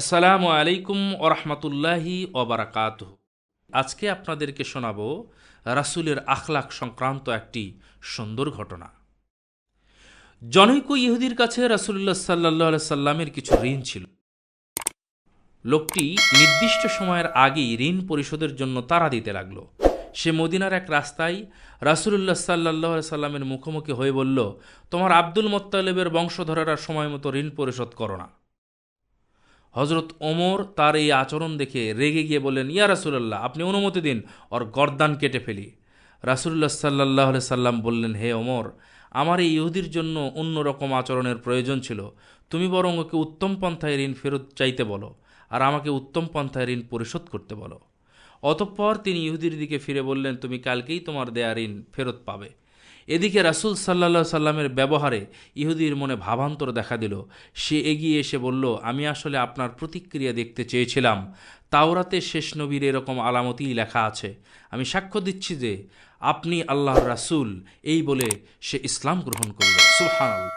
আসসালামু আলাইকুম ওরহমতুল্লাহি ওবরাকাত আজকে আপনাদেরকে শোনাব রাসূলের আখলাক সংক্রান্ত একটি সুন্দর ঘটনা। জনৈক ইহুদির কাছে রাসূলুল্লাহ সাল্লাহ সাল্লামের কিছু ঋণ ছিল। লোকটি নির্দিষ্ট সময়ের আগেই ঋণ পরিশোধের জন্য তারা দিতে লাগল। সে মদিনার এক রাস্তায় রাসূলুল্লাহ সাল্লাহ সাল্লামের মুখোমুখি হয়ে বলল, তোমার আব্দুল মোত্তালেবের বংশধরেরা সময় মতো ঋণ পরিশোধ করো না। হজরত ওমর তার এই আচরণ দেখে রেগে গিয়ে বললেন, ইয়া রাসুলাল্লাহ, আপনি অনুমতি দিন, ওর গর্দান কেটে ফেলি। রাসুল্লাহ সাল্লাহ সাল্লাম বললেন, হে ওমর, আমার এই ইহুদির জন্য অন্যরকম আচরণের প্রয়োজন ছিল। তুমি বরং ওকে উত্তম পন্থায় ঋণ ফেরত চাইতে বলো আর আমাকে উত্তম পন্থায় ঋণ পরিশোধ করতে বলো। অতঃপর তিনি ইহুদির দিকে ফিরে বললেন, তুমি কালকেই তোমার দেয়া ঋণ ফেরত পাবে। এদিকে রাসুল সাল্লা সাল্লামের ব্যবহারে ইহুদির মনে ভাবান্তর দেখা দিল। সে এগিয়ে এসে বলল, আমি আসলে আপনার প্রতিক্রিয়া দেখতে চেয়েছিলাম। তাওরাতে শেষ নবীর এরকম আলামতিই লেখা আছে। আমি সাক্ষ্য দিচ্ছি যে আপনি আল্লাহর রাসুল, এই বলে সে ইসলাম গ্রহণ করল। সুহান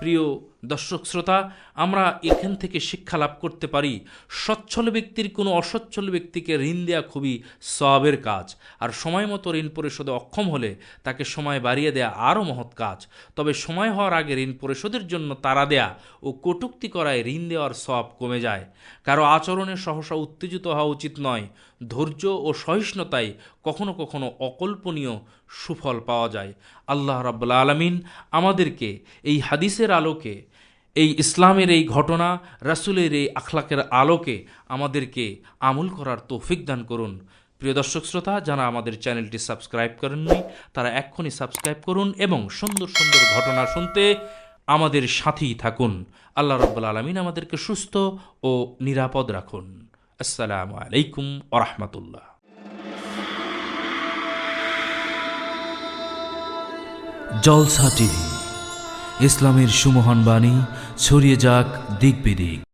প্রিয় দর্শক শ্রোতা, আমরা এখান থেকে শিক্ষা লাভ করতে পারি। সচ্ছল ব্যক্তির কোনো অসচ্ছল ব্যক্তিকে ঋণ দেওয়া খুবই সবের কাজ। আর সময় মতো ঋণ পরিশোধে অক্ষম হলে তাকে সময় বাড়িয়ে দেয়া আরও মহৎ কাজ। তবে সময় হওয়ার আগে ঋণ পরিশোধের জন্য তারা দেয়া ও কটুক্তি করায় ঋণ দেওয়ার সব কমে যায়। কারও আচরণে সহসা উত্তেজিত হওয়া উচিত নয়। ধৈর্য ও সহিষ্ণুতায় কখনো কখনো অকল্পনীয় সুফল পাওয়া যায়। আল্লাহ রাব্বুল আলমিন আমাদেরকে এই হাদিসের আলোকে এই ইসলামের এই ঘটনা, রাসুলের এই আখলাকের আলোকে আমাদেরকে আমল করার তৌফিক দান করুন। প্রিয় দর্শক শ্রোতা, যারা আমাদের চ্যানেলটি সাবস্ক্রাইব করেননি, তারা এক্ষুনি সাবস্ক্রাইব করুন এবং সুন্দর সুন্দর ঘটনা শুনতে আমাদের সাথেই থাকুন। আল্লাহ রব্বুল আলমিন আমাদেরকে সুস্থ ও নিরাপদ রাখুন। আসসালামু আলাইকুম ওরহমতুল্লাহ জলসা টিভি। ইসলামের সুমহান বাণী ছড়িয়ে যাক দিক